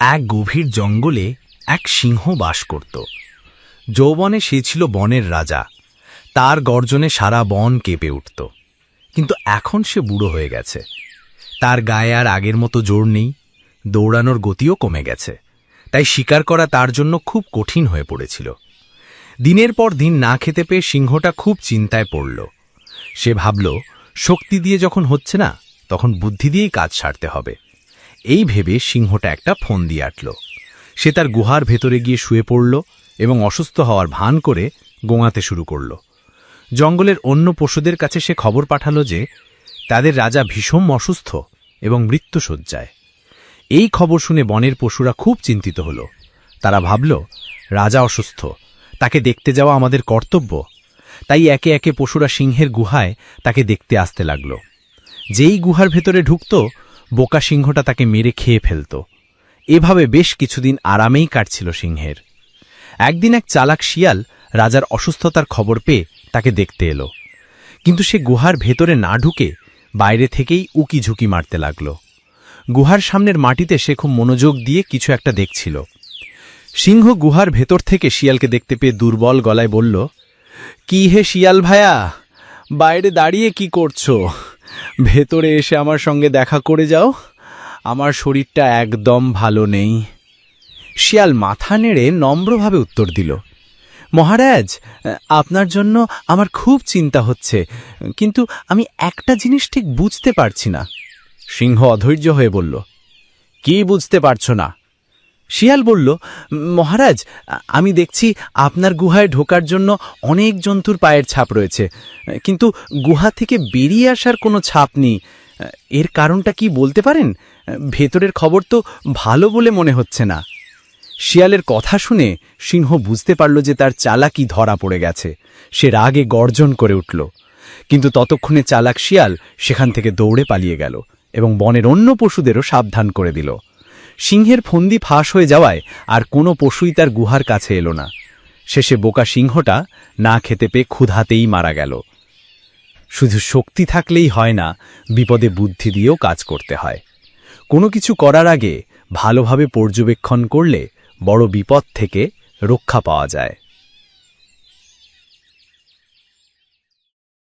এক গভীর জঙ্গলে এক সিংহ বাস করত। যৌবনে সে ছিল বনের রাজা। তার গর্জনে সারা বন কেঁপে উঠত। কিন্তু এখন সে বুড়ো হয়ে গেছে। তার গায়ে আর আগের মতো জোর নেই। দৌড়ানোর গতিও কমে গেছে। তাই শিকার করা তার জন্য খুব কঠিন হয়ে পড়েছিল। দিনের পর দিন না খেতে পেয়ে সিংহটা খুব চিন্তায় পড়ল। সে ভাবল, শক্তি দিয়ে যখন হচ্ছে না, তখন বুদ্ধি দিয়েই কাজ সারতে হবে। এই ভেবে সিংহটা একটা ফোন দিয়ে আটল। সে তার গুহার ভেতরে গিয়ে শুয়ে পড়ল এবং অসুস্থ হওয়ার ভান করে গোঙাতে শুরু করল। জঙ্গলের অন্য পশুদের কাছে সে খবর পাঠালো যে, তাদের রাজা ভীষণ অসুস্থ এবং মৃত্যুসজ্জায় এই খবর শুনে বনের পশুরা খুব চিন্তিত হল। তারা ভাবল, রাজা অসুস্থ, তাকে দেখতে যাওয়া আমাদের কর্তব্য। তাই একে একে পশুরা সিংহের গুহায় তাকে দেখতে আসতে লাগল। যেই গুহার ভেতরে ঢুকত বোকা সিংহটা তাকে মেরে খেয়ে ফেলত। এভাবে বেশ কিছুদিন আরামেই কাটছিল সিংহের। একদিন এক চালাক শিয়াল রাজার অসুস্থতার খবর পেয়ে তাকে দেখতে এলো। কিন্তু সে গুহার ভেতরে না ঢুকে বাইরে থেকেই উকি ঝুঁকি মারতে লাগল। গুহার সামনের মাটিতে সে খুব মনোযোগ দিয়ে কিছু একটা দেখছিল। সিংহ গুহার ভেতর থেকে শিয়ালকে দেখতে পেয়ে দুর্বল গলায় বলল, কি হে শিয়াল ভায়া? বাইরে দাঁড়িয়ে কি করছ? ভেতরে এসে আমার সঙ্গে দেখা করে যাও। আমার শরীরটা একদম ভালো নেই। শিয়াল মাথা নেড়ে নম্রভাবে উত্তর দিল, মহারাজ, আপনার জন্য আমার খুব চিন্তা হচ্ছে, কিন্তু আমি একটা জিনিস ঠিক বুঝতে পারছি না। সিংহ অধৈর্য হয়ে বলল, কি বুঝতে পারছ না? শিয়াল বলল, মহারাজ, আমি দেখছি আপনার গুহায় ঢোকার জন্য অনেক জন্তুর পায়ের ছাপ রয়েছে। কিন্তু গুহা থেকে বেরিয়ে আসার কোনো ছাপ নেই। এর কারণটা কি বলতে পারেন? ভেতরের খবর তো ভালো বলে মনে হচ্ছে না। শিয়ালের কথা শুনে সিংহ বুঝতে পারল যে তার চালাকি ধরা পড়ে গেছে। সে রাগে গর্জন করে উঠল। কিন্তু ততক্ষণে চালাক শিয়াল সেখান থেকে দৌড়ে পালিয়ে গেল এবং বনের অন্য পশুদেরও সাবধান করে দিল। সিংহের ফন্দি ফাঁস হয়ে যাওয়ায় আর কোনো পশুই তার গুহার কাছে এলো না। শেষে বোকা সিংহটা না খেতে পেয়ে ক্ষুধাতেই মারা গেল। শুধু শক্তি থাকলেই হয় না, বিপদে বুদ্ধি দিয়েও কাজ করতে হয়। কোনো কিছু করার আগে ভালোভাবে পর্যবেক্ষণ করলে বড় বিপদ থেকে রক্ষা পাওয়া যায়।